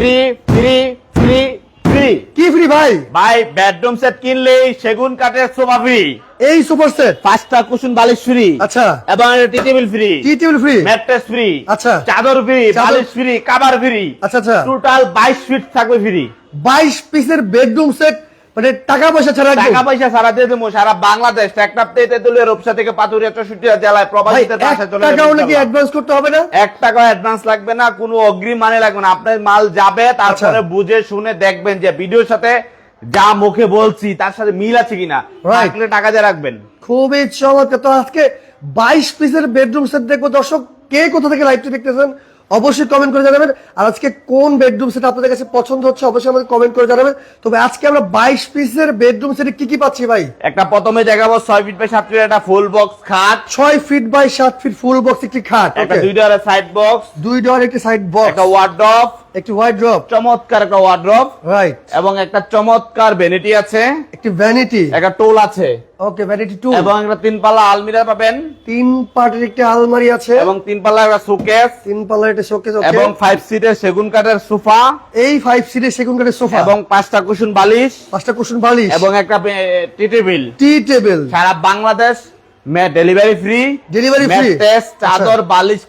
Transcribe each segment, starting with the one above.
Free free free free কি free ভাই? ভাই বেডরুম সেট কিনলেই সেগুন কাঠের সোফা ফ্রি এই সুপার সেট পাঁচটা কুশন বালিশ ফ্রি আচ্ছা। এবং tea table free tea table free mattress free আচ্ছা। চাদর ফ্রি বালিশ ফ্রি কাভার ফ্রি আচ্ছা আচ্ছা। টোটাল বাইশ ফিট থাকবে ফ্রি বাইশ পিসের বেডরুম সেট মানে টাকা পয়সা ছাড়া টাকা পয়সা সারা দিয়ে দেবো সারা বাংলাদেশ। রূপসা থেকে জেলায় প্রবাসীদের চলে নাকি অ্যাডভান্স করতে হবে না? এক টাকা অ্যাডভান্স লাগবে না কোনো অগ্রিম মানে লাগবে না। আপনার মাল যাবে তারপরে আচ্ছা। বুঝে শুনে দেখবেন যে ভিডিওর সাথে যা মুখে বলছি তার সাথে মিল আছে কিনা। থাকলে টাকা দিয়ে রাখবেন। খুবই চমৎকার। তো আজকে বাইশ পিসের বেডরুম সেট দেখব। দর্শক কে কোথা থেকে লাইভটি দেখতেছেন? অবশ্যই কমেন্ট করে জানাবেন। আর আজকে কোন বেডরুম সেট আপনাদের কাছে পছন্দ হচ্ছে অবশ্যই আমাদের কমেন্ট করে জানাবেন। তবে আজকে আমরা বাইশ পিসের বেডরুম সেটে কি কি পাচ্ছি ভাই? একটা প্রথমে দেখাবো ছয় ফিট বাই সাত ফিট একটা ফুল বক্স খাট। ছয় ফিট বাই সাত ফিট ফুল বক্স একটি খাট একটা? দুই ডলার সাইড বক্স দুই ডোয়ার একটি সাইড বক্স একটা ওয়ার্ড্রপ একটি হোয়াইট ড্রপ চমৎকার একটা ওয়ার্ড্রপ রাইট এবং একটা চমৎকার ভ্যানিটি আছে। একটি ভ্যানিটি একটা টোল আছে। ওকে ভ্যানিটি টু এবং একটা তিন পাল্লা আলমিরা পাবেন। তিন পার্টের একটি আলমারি আছে। এবং তিন পাল্লা একটা সুকেস তিন পাল্লার একটি শোকেস এবং ফাইভ সিটের সেগুন কাঠের সোফা। এই ফাইভ সিটের সেগুন কাঠের সোফা। এবং পাঁচটা কুশন বালিশ। পাঁচটা কুশন বালিশ। এবং একটা টি টেবিল টি টেবিল সারা বাংলাদেশ ডেলিভারি ফ্রি free? চাদর। বালিশ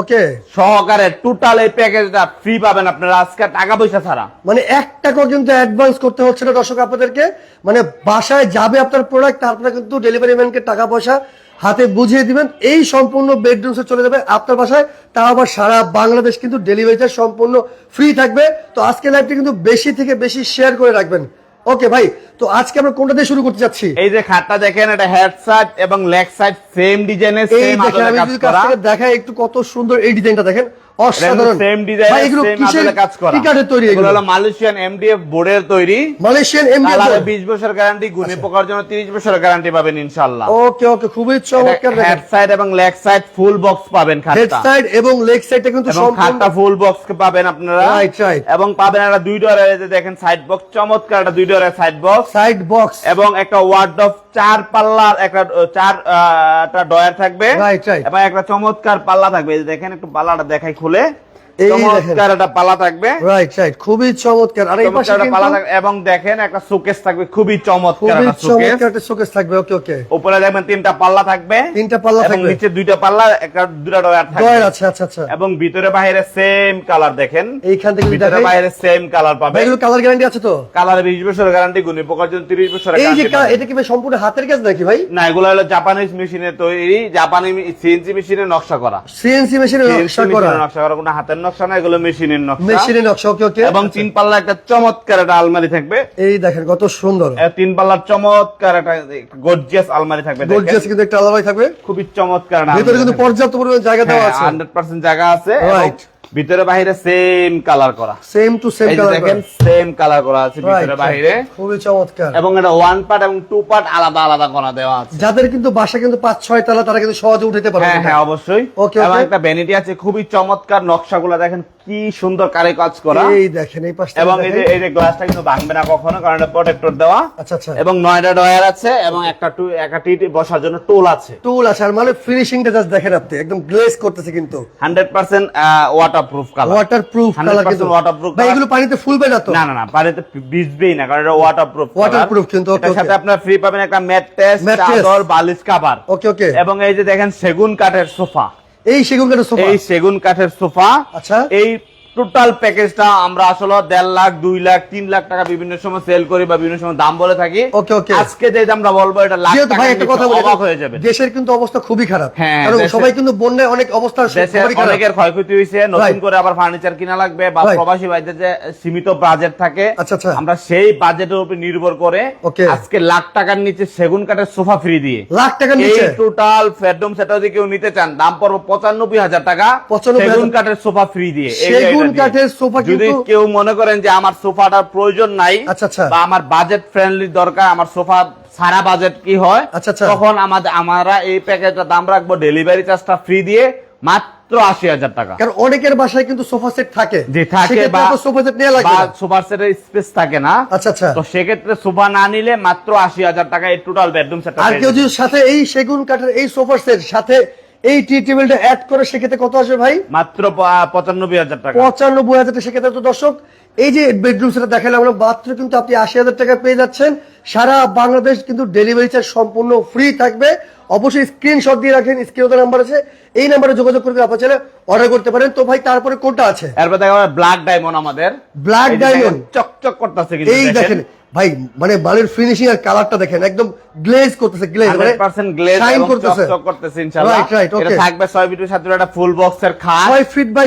ওকে সহকারে টোটাল এই প্যাকেজটা ফ্রি পাবেন আপনারা। আজকে টাকা পয়সা ছাড়া। মানে এক টাকাও কিন্তু অ্যাডভান্স করতে হচ্ছে না দর্শক আপনাদেরকে। মানে বাসায় যাবে আপনার প্রোডাক্ট তারপরে কিন্তু ডেলিভারি ম্যানকে টাকা পয়সা হাতে বুঝিয়ে দিবেন। এই সম্পূর্ণ বেডরুম সে চলে যাবে আপনার বাসায়। তাও আবার সারা বাংলাদেশ কিন্তু ডেলিভারি সম্পূর্ণ ফ্রি থাকবে। তো আজকে লাইভটি কিন্তু বেশি থেকে বেশি শেয়ার করে রাখবেন। ওকে ভাই তো আজকে আমরা কোনটা দিয়ে শুরু করতে যাচ্ছি? এই যে খাটটা দেখেন এটা হেড সাইড এবং লেগ সাইড সেম ডিজাইনের সেম দেখেন আমি যদি কাছ থেকে দেখাই একটু কত সুন্দর এই ডিজাইনটা দেখেন। অসাধারণ। সেম ডিজাইন এগুলো কিসের কাজ করা। কি তৈরি এগুলো হলো মালয়েশিয়ান এমডিএফ বোর্ডের তৈরি। মালয়েশিয়ান এমডিএফ 20 বছর গ্যারান্টি গুণে পোকার জন্য 30 বছর গ্যারান্টি পাবেন ইনশাআল্লাহ। ওকে ওকে খুবই চমৎকার হেড সাইড এবং লেগ সাইড ফুল বক্স পাবেন হেড খাটটা। সাইড এবং লেগ সাইডটা কিন্তু সম্পূর্ণ খাটটা ফুল বক্স পাবেন আপনারা। Right, right. এবং পাবেন একটা দুই ডোরের দেখেন সাইড বক্স চমৎকার একটা দুই ডোরের সাইড বক্স সাইড বক্স এবং একটা ওয়ার্ড অফ চার পাল্লার একটা আহ, চার আহ, একটা ডয়ার থাকবে. এবং একটা চমৎকার পাল্লা থাকবে। দেখেন একটু পাল্লাটা দেখাই খুলে। চমৎকার একটা পাল্লা থাকবে। রাইট রাইট খুবই চমৎকার। আর এই পাশে চমৎকার একটা পাল্লা কিন্তু থাকবে এবং দেখেন একটা শোকেস থাকবে খুবই চমৎকার একটা চমৎকার একটা শোকেস থাকবে ওকে ওকে উপরে দেখবেন তিনটা পাল্লা থাকবে তিনটা পাল্লা থাকবে। নিচে দুইটা পাল্লা একটা দুটা ডয়ার থাকবে। ডয়ার আছে আচ্ছা আচ্ছা। এবং ভিতরে বাইরে সেম কালার দেখেন। এইখান থেকে ভিতরে বাইরে সেম কালার পাবে। এগুলো কালার গ্যারান্টি আছে তো? কালারে বিশ বছর গ্যারান্টি গুণী পোকার জন্য তিরিশ বছর এই যে এটা কি সম্পূর্ণ হাতের কাজ নাকি ভাই? না এগুলো হলো জাপানিজ মেশিনে তৈরি জাপানি সিএনসি মেশিনে নকশা করা। সিএনসি মেশিনে নকশা করা। নকশা করা কোনো হাতের নকশা না এগুলো মেশিনের নকশা। মেশিনে নকশা ওকে ওকে। এবং তিন পাল্লা একটা চমৎকার একটা আলমারি থাকবে। এই দেখেন কত সুন্দর। তিন পাল্লার চমৎকার একটা গর্জিয়াস আলমারি থাকবে। গর্জিয়াস কিন্তু একটা আলমারি থাকবে। খুবই চমৎকার ভিতরে কিন্তু পর্যাপ্ত পরিমাণে জায়গা দেওয়া হ্যাঁ, আছে। 100% জায়গা আছে। Right. ভিতরে বাইরে সেম কালার করা। সেম টু সেম কালার দেখেন সেম কালার করা আছে ভিতরে বাইরে খুবই চমৎকার। এবং এটা ওয়ান পার্ট এবং টু পার্ট আলাদা আলাদা করা দেওয়া আছে। যাদের কিন্তু বাসা কিন্তু পাঁচ ছয় তলা তারা কিন্তু সহজে উঠাতে পারবে হ্যাঁ হ্যাঁ অবশ্যই। Okay, এবং একটা ভ্যানিটি আছে খুবই চমৎকার নকশাগুলো দেখেন কি সুন্দর কারে কাজ করা। এই দেখেন এই পাশটা এবং এই যে এই যে গ্লাসটা কিন্তু ভাঙবে না কখনো কারণ এটা প্রোটেক্টর দেওয়া। আচ্ছা আচ্ছা। এবং নয়টা ডয়ার আছে এবং একটা টু একটা টিটি বসার জন্য টুল আছে। টুল আছে আর মানে ফিনিশিংটা জাস্ট দেখেন আপনি একদম গ্লেজ করতেছে কিন্তু। Hundred percent waterproof colour waterproof colour কিন্তু। 100% ভাই এগুলো পানিতে ফুলবে না তো? না না না পানিতে ভিজবেই না কারণ এটা ওয়াটার প্রুফ Waterproof কিন্তু, এটার সাথে আপনারা ফ্রি পাবেন একটা ম্যাট্রেস। চাদর বালিশ কাভার ওকে ওকে এবং এই যে দেখেন সেগুন কাঠের সোফা। এই সেগুন কাঠের সোফা? এই সেগুন কাঠের সোফা। আচ্ছা। এই টোটাল প্যাকেজটা আমরা আসলে দেড় লাখ দুই লাখ তিন লাখ টাকা বিভিন্ন সময় সেল করি বা বিভিন্ন সময় দাম বলে থাকি। Okay, okay. আজকে যে আমরা বলব এটা লাখ টাকা ভাই একটা কথা বলি অবাক হয়ে যাবে দেশের কিন্তু অবস্থা খুবই খারাপ। হ্যাঁ, কারণ সবাই কিন্তু বন্যায় অনেক অবস্থা খুবই খারাপ। অনেকের ক্ষয়ক্ষতি হয়েছে নতুন করে আবার ফার্নিচার কিনা লাগবে বা প্রবাসী ভাইদের যে সীমিত বাজেট থাকে আচ্ছা, আচ্ছা। আমরা সেই বাজেটের উপর নির্ভর করে. আজকে লাখ টাকার নিচে সেগুন কাঠের সোফা ফ্রি দিয়ে। লাখ টাকার এই নিচে? টোটাল ফেডরুম সেটা যদি কেউ নিতে চান দাম পড়বে পঁচানব্বই হাজার টাকা 95,000 সেগুন কাঠের সোফা ফ্রি দিয়ে। সেগুন জায়গাটা কাঠের সোফা যদি কেউ মনে করেন যে আমার সোফাটার প্রয়োজন নাই আচ্ছা, আচ্ছা। বা আমার বাজেট ফ্রেন্ডলি দরকার আমার সোফা সারা বাজেট কি হয় আচ্ছা, আচ্ছা। তখন আমাদের আমরা এই প্যাকেজটা দাম রাখব ডেলিভারি চার্জটা ফ্রি দিয়ে মাত্র আশি হাজার টাকা কারণ অনেকের বাসায় কিন্তু সোফা সেট থাকে যে থাকে বা সোফা সেট নেওয়া লাগবে বা না। সোফা সেটের স্পেস থাকে না আচ্ছা আচ্ছা তো সেক্ষেত্রে সোফা না নিলে মাত্র আশি হাজার টাকা এই টোটাল বেডরুম সেট আর কেউ যদি সাথে এই সেগুন কাঠের এই সোফা সেট সাথে এই টি টেবিলটা অ্যাড করে সেক্ষেত্রে কত আসবে ভাই? মাত্র পঁচানব্বই হাজার টাকা। পঁচানব্বই হাজার টাকা সেক্ষেত্রে তো দর্শক এই যে বেডরুম সেটা দেখালাম আমরা মাত্র কিন্তু আপনি আশি হাজার টাকা পেয়ে যাচ্ছেন। সারা বাংলাদেশ কিন্তু ডেলিভারি চার্জ সম্পূর্ণ ফ্রি থাকবে। অবশ্যই স্ক্রিনশট দিয়ে রাখেন স্ক্রিন নাম্বার আছে। এই নাম্বারে যোগাযোগ করে আপনার ছেলে অর্ডার করতে পারেন। তো ভাই তারপরে কোনটা আছে? এরপর দেখা ব্ল্যাক ডায়মন্ড আমাদের। যে দেখেন, চকচক করতেছে কিন্তু এই দেখেন। ভাই মানে বালির ফিনিশিং আর কালারটা দেখেন একদম গ্লেজ করতেছে গ্লেজ মানে 100% গ্লেজ শাইন করতেছে। চকচক করতেছে ইনশাআল্লাহ। রাইট রাইট ওকে থাকবে 6 ফিটের সাথে একটা ফুল বক্সের খাট। ছয় ফিট বাই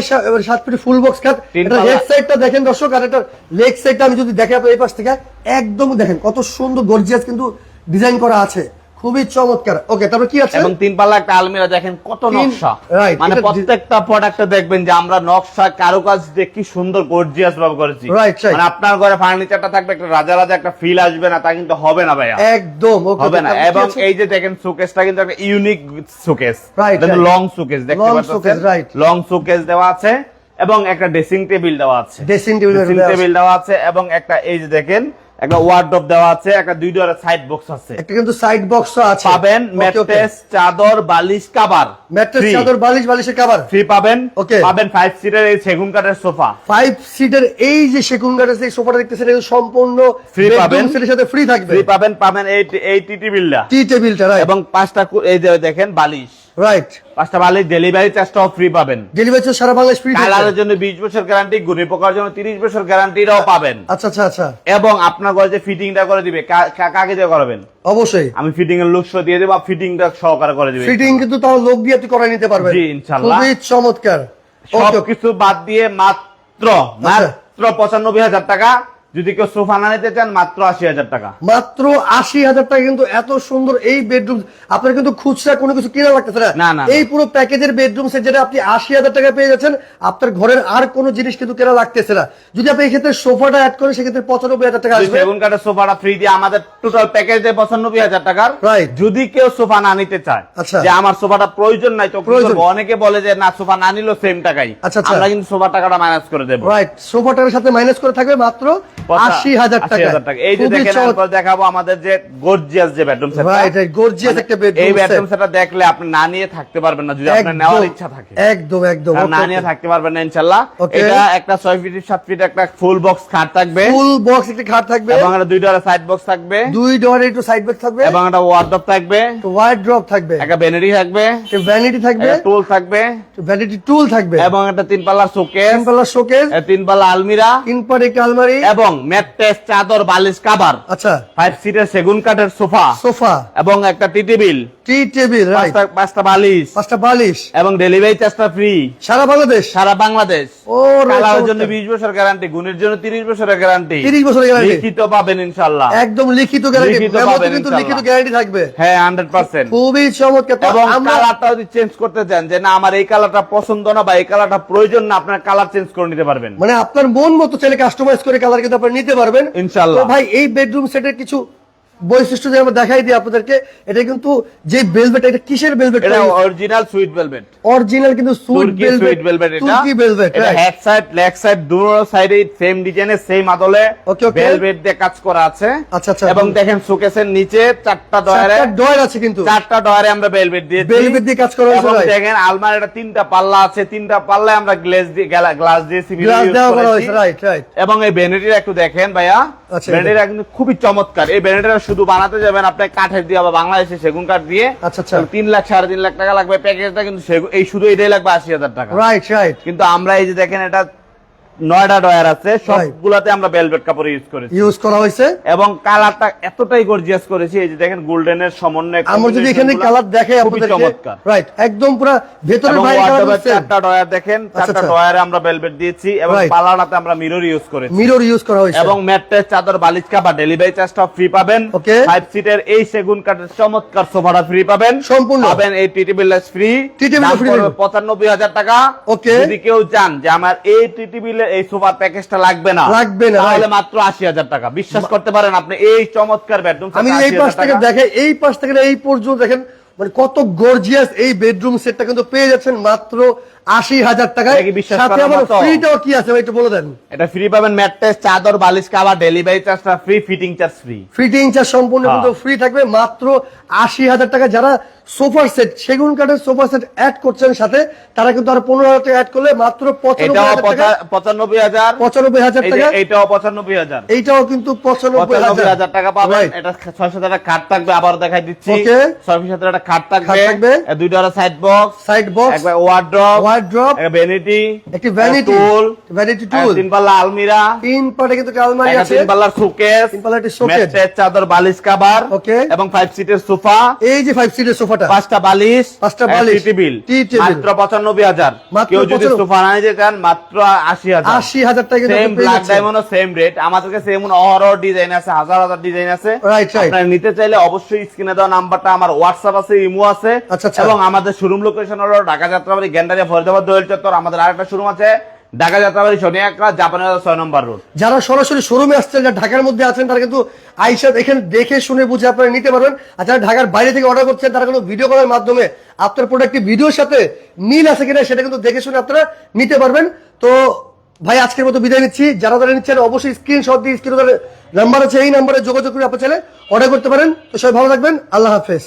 সাত ফিট ফুল বক্স খাট। এটা। হেড সাইডটা দেখেন দর্শক আর এটা লেগ সাইডটা আমি যদি দেখে এই পাশ থেকে একদম দেখেন কত সুন্দর গর্জিয়াস কিন্তু ডিজাইন করা আছে। খুবই চমৎকার। ওকে তারপর কি আছে? এবং তিন পাল্লা একটা আলমিরা দেখেন কত নকশা। right, মানে প্রত্যেকটা প্রোডাক্টে দেখবেন যে আমরা নকশা কারুকাজ দিয়ে কি সুন্দর গর্জিয়াস ভাবে করেছি. মানে আপনার ঘরে ফার্নিচারটা থাকবে একটা রাজা রাজা একটা ফিল আসবে না তা কিন্তু হবে না ভাইয়া। একদম ওকে হবে না। এবং এই যে দেখেন সুকেসটা কিন্তু একটা unique suitcase right. Long suitcase দেখতে পাচ্ছেন? right. লং সুকেস দেওয়া আছে এবং একটা ড্রেসিং টেবিল দেওয়া আছে। ড্রেসিং টেবিল দেওয়া আছে এবং একটা এই যে দেখেন একটা ওয়ার্ডরোব দেওয়া আছে একটা দুই ডোরের সাইড বক্স আছে। একটা কিন্তু সাইড বক্সও আছে। পাবেন ম্যাট্রেস চাদর বালিশ কাবার ম্যাট্রেস চাদর বালিশ বালিশের কভার ফ্রি পাবেন। Okay. পাবেন ফাইভ সিটের এই সেগুন কাঠের সোফা। ফাইভ সিটের এই যে সেগুন কাঠের যে সোফাটা দেখতেছেন এটা সম্পূর্ণ bedroom পাবেন। এর সাথে ফ্রি থাকবে। ফ্রি পাবেন পাবেন এই এই টিটি বিলটা টি টেবিলটা এবং পাঁচটা এই যে দেখেন বালিশ। রাইট পাঁচটা ডেলিভারি চার্জটাও ফ্রি পাবেন। ডেলিভারি সারা বাংলাদেশ ফ্রি কালারের জন্য বিশ বছর গ্যারান্টি ঘুরে পোকার জন্য তিরিশ বছর গ্যারান্টিটাও পাবেন। আচ্ছা আচ্ছা আচ্ছা। এবং আপনার ঘরে যে ফিটিংটা করে দিবে কাকে দিয়ে করাবেন? অবশ্যই। আমি ফিটিং এর লুকস দিয়ে দেবো ফিটিংটা সহকারে করে দিবে। ফিটিং কিন্তু লোক দিয়ে আপনি নিতে পারবেন জি, ইনশাআল্লাহ। খুবই চমৎকার। ওকে। সবকিছু বাদ দিয়ে মাত্র মাত্র পঁচানব্বই হাজার টাকা যদি কেউ সোফা না নিতে চান মাত্র আশি হাজার টাকা মাত্র আশি হাজার টাকা কিন্তু এত সুন্দর এই বেডরুম আপনার কিন্তু খুচরা কোনো কিছু কিনা লাগতেছে না, না এই পুরো প্যাকেজের বেডরুম সেট যেটা আপনি আশি হাজার টাকা পেয়ে যাচ্ছেন আপনার ঘরের আর কোনো জিনিস কিন্তু কেনা লাগতেছে না যদি আপনি এই ক্ষেত্রে সোফাটা অ্যাড করেন সেক্ষেত্রে পঁচানব্বই হাজার টাকা আসবে সেগুন কাঠের সোফাটা ফ্রি দিয়ে আমাদের টোটাল প্যাকেজ দেয় পঁচানব্বই হাজার টাকার. যদি কেউ সোফা না নিতে চায় আচ্ছা। যে আমার সোফাটা প্রয়োজন নাই তো প্রয়োজন। অনেকে বলে যে না সোফা না নিলেও সেম টাকাই আচ্ছা, আচ্ছা। আমরা কিন্তু সোফা টাকাটা মাইনাস করে দেবো রাইট সোফাটার সাথে মাইনাস করে থাকবে মাত্র আশি হাজার টাকা। এই যে দেখেন দেখাবো আমাদের যে গর্জিয়াস যে bedroom set right right gorgeous একটা বেডরুম এই বেডরুম সেটটা দেখলে আপনি না নিয়ে থাকতে পারবেন না যদি আপনার নেওয়ার ইচ্ছা থাকে। একদম একদম না নিয়ে থাকতে পারবেন না ইনশাল্লাহ। এটা একটা ছয় ফিট সাত ফিট একটা ফুল বক্স খাট থাকবে। ফুল বক্স একটা খাট থাকবে। এবং একটা দুই ডলার সাইড বক্স থাকবে। দুই ডোর একটু সাইড বেড থাকবে। এবং একটা ওয়ার্ডরোব থাকবে। ওয়াইড থাকবে। একটা বেনারি থাকবে। ভ্যানিটি থাকবে। টুল থাকবে। ভ্যানিটি টুল থাকবে। এবং একটা তিন পাল্লার শোকেস শোকেস তিন পাল্লা আলমিরা। তিন একটা আলমারি। এবং ম্যাট্রেস চাদর বালিশ কাবার। আচ্ছা। ফাইভ সিটের সেগুন কাঠের সোফা। সোফা। এবং একটা টি টেবিল টি টেবিল পাঁচটা বালিশ। পাঁচটা বালিশ। এবং ডেলিভারি চার্জটা ফ্রি সারা বাংলাদেশ? সারা বাংলাদেশ। ও কালারের জন্য বিশ বছর গ্যারান্টি গুণের জন্য তিরিশ বছরের গ্যারান্টি 30 বছরের guarantee। লিখিত পাবেন একদম লিখিত গ্যারান্টি লিখিত মেমোতে কিন্তু লিখিত গ্যারান্টি থাকবে। হ্যাঁ হান্ড্রেড পার্সেন্ট খুবই চমৎকার। এবং কালারটা যদি চেঞ্জ করতে চান যে না আমার এই কালারটা পছন্দ না বা এই কালারটা প্রয়োজন না আপনার কালার চেঞ্জ করে নিতে পারবেন। মানে আপনার মন মতো চাইলে কাস্টমাইজ করে কালার কিন্তু আপনি নিতে পারবেন। ইনশাল্লাহ ভাই এই বেডরুম সেটের কিছু বৈশিষ্ট্য যে আমরা দেখাই দিই আপনাদেরকে এটা কিন্তু যে বেলভেট এটা কিসের বেলভেট এটা অরিজিনাল সুইট ভেলভেট অরিজিনাল কিন্তু সুইট ভেলভেট এটা। তুর্কি বেলভেট এটা হেড সাইড লেগ সাইড দুটো সাইডে সেম ডিজাইনের সেম আদলে. ভেলভেট দিয়ে কাজ করা আছে। আচ্ছা, আচ্ছা। এবং দেখেন শোকেসের নিচে চারটা ডয়ারে ডয়ার আছে কিন্তু। চারটা ডয়ারে আমরা ভেলভেট দিয়ে Velvet দিয়ে কাজ করা হয়েছে, এবং? দেখেন আলমারিটা তিনটা পাল্লা আছে। তিনটা পাল্লায় আমরা গ্লাস দিয়ে গ্লাস দিয়েছি গ্লাস use দেওয়া করা। হয়েছে রাইট রাইট এবং এই ভ্যানিটিটা একটু দেখেন ভাইয়া। আচ্ছা, ভ্যানিটিটা কিন্তু খুবই চমৎকার। এই ভ্যানিটিটা শুধু বানাতে যাবেন আপনি কাঠের দিয়ে বা বাংলাদেশে সেগুন কাঠ দিয়ে। আচ্ছা, আচ্ছা। তিন লাখ সাড়ে তিন লাখ টাকা লাগবে প্যাকেজটা কিন্তু এই শুধু এটাই লাগবে আশি হাজার টাকা। রাইট রাইট কিন্তু আমরা এই যে দেখেন এটা নয়টা ডয়ার আছে সবগুলাতে আমরা বেলভেট কাপড় ইউজ করেছি। ইউজ করা হয়েছে। এবং কালারটা এতটাই গর্জিয়াস করেছি এই যে দেখেন গোল্ডেনের সমন্বয় আমরা যদি এখানে কালার দেখাই খুবই আপনাদেরকে। চমৎকার। রাইট একদম পুরো ভেতরে চারটা ডয়ার দেখেন আচ্ছা, চারটা আচ্ছা। ডয়ারে আমরা বেলভেট দিয়েছি এবং আমরা মিরর ইউজ করেছি। মিরর ইউজ করা হয়েছে। এবং ম্যাট্রেস চাদর বালিশ কাপড় ডেলিভারি চার্জটা ফ্রি পাবেন. ফাইভ সিটের এই সেগুন কাঠের চমৎকার সোফাটা ফ্রি পাবেন। সম্পূর্ণ। পাবেন এই টিটি বিল্লাস ফ্রি free পাবেন। পঁচানব্বই হাজার টাকা। Okay. যদি কেউ চান যে আমার এই টিটি এই সুপার প্যাকেজটা লাগবে না। লাগবে না, তাহলে মাত্র আশি হাজার টাকা। বিশ্বাস করতে পারেন আপনি এই চমৎকার বেডরুম আমি এই পাশ থেকে দেখে এই পাশ থেকে এই পর্যন্ত দেখেন মানে কত গর্জিয়াস এই বেডরুম সেটটা কিন্তু পেয়ে যাচ্ছেন মাত্র আশি হাজার টাকায়। কি সাথে আমার ফ্রিটাও কি আছে? একটু বলে দেন। এটা ফ্রি পাবেন ম্যাট্রেস চাদর বালিশ কাভার ডেলিভারি চার্জটা free fitting charge free fitting charge সম্পূর্ণ হ্যাঁ। কিন্তু ফ্রি থাকবে। মাত্র আশি হাজার টাকা যারা সোফা সেট সেগুন কাঠের সোফা সেট অ্যাড করছেন সাথে তারা কিন্তু আর পনেরো হাজার টাকা অ্যাড করলে মাত্র পঁচানব্বই হাজার পঁচানব্বই হাজার? টাকা এইটাও পঁচানব্বই হাজার। এইটাও কিন্তু পঁচানব্বই হাজার। টাকা পাবেন। এটা ছয় সাথে একটা খাট থাকবে আবার দেখাই দিচ্ছি। ছয় সাথে একটা খাট থাকবে। দুইটা সাইড বক্স সাইড বক্স একবার ওয়ার্ড্রপ ওয়ার্ড্রপ ভ্যানিটি একটি ভ্যানিটি টুল ভ্যানিটি টুল তিন পাল্লা আলমিরা তিন পাটে কিন্তু আলমারি আছে। তিন পাল্লার শোকেস তিন পাল্লার একটি। ম্যাট্রেস চাদর বালিশ কাভার Okay. এবং ফাইভ সিটের সোফা এই যে ফাইভ সিটের সোফাটা পাঁচটা বালিশ পাঁচটা বালিশ, টেবিল। মাত্র কেউ যদি সোফা না নিতে চান মাত্র টাকা same black diamond same rate আমাদের কাছে এমন অহরহ ডিজাইন আছে হাজার হাজার ডিজাইন আছে. আপনারা নিতে চাইলে অবশ্যই স্ক্রিনে দেওয়া নাম্বারটা আমার হোয়াটসঅ্যাপ আছে ইমো আছে। আচ্ছা, আচ্ছা। এবং আমাদের শোরুম লোকেশন হলো ঢাকা যাত্রাবাড়ি গ্যান্ডারিয়া দোয়েল চত্বর আমাদের আরেকটা শোরুম আছে ঢাকা যাত্রাবাড়ি শনি একরা জাপানি ছয় নম্বর রোড যারা সরাসরি শোরুমে আসছেন যারা ঢাকার মধ্যে আছেন তারা কিন্তু আইসা এখানে দেখে শুনে বুঝে আপনারা নিতে পারবেন। আর যারা ঢাকার বাইরে থেকে অর্ডার করছেন তারা ভিডিও করার মাধ্যমে আপনার প্রোডাক্টটি ভিডিওর সাথে মিল আছে কিনা সেটা কিন্তু দেখে শুনে আপনারা নিতে পারবেন। তো ভাই আজকের মতো বিদায় নিচ্ছি। যারা যারা নিচ্ছেন অবশ্যই স্ক্রিনশট দিয়ে স্ক্রিনে নাম্বার আছে এই নাম্বারে যোগাযোগ করে আপনার ছেলে অর্ডার করতে পারেন। তো সবাই ভালো থাকবেন। আল্লাহ হাফেজ।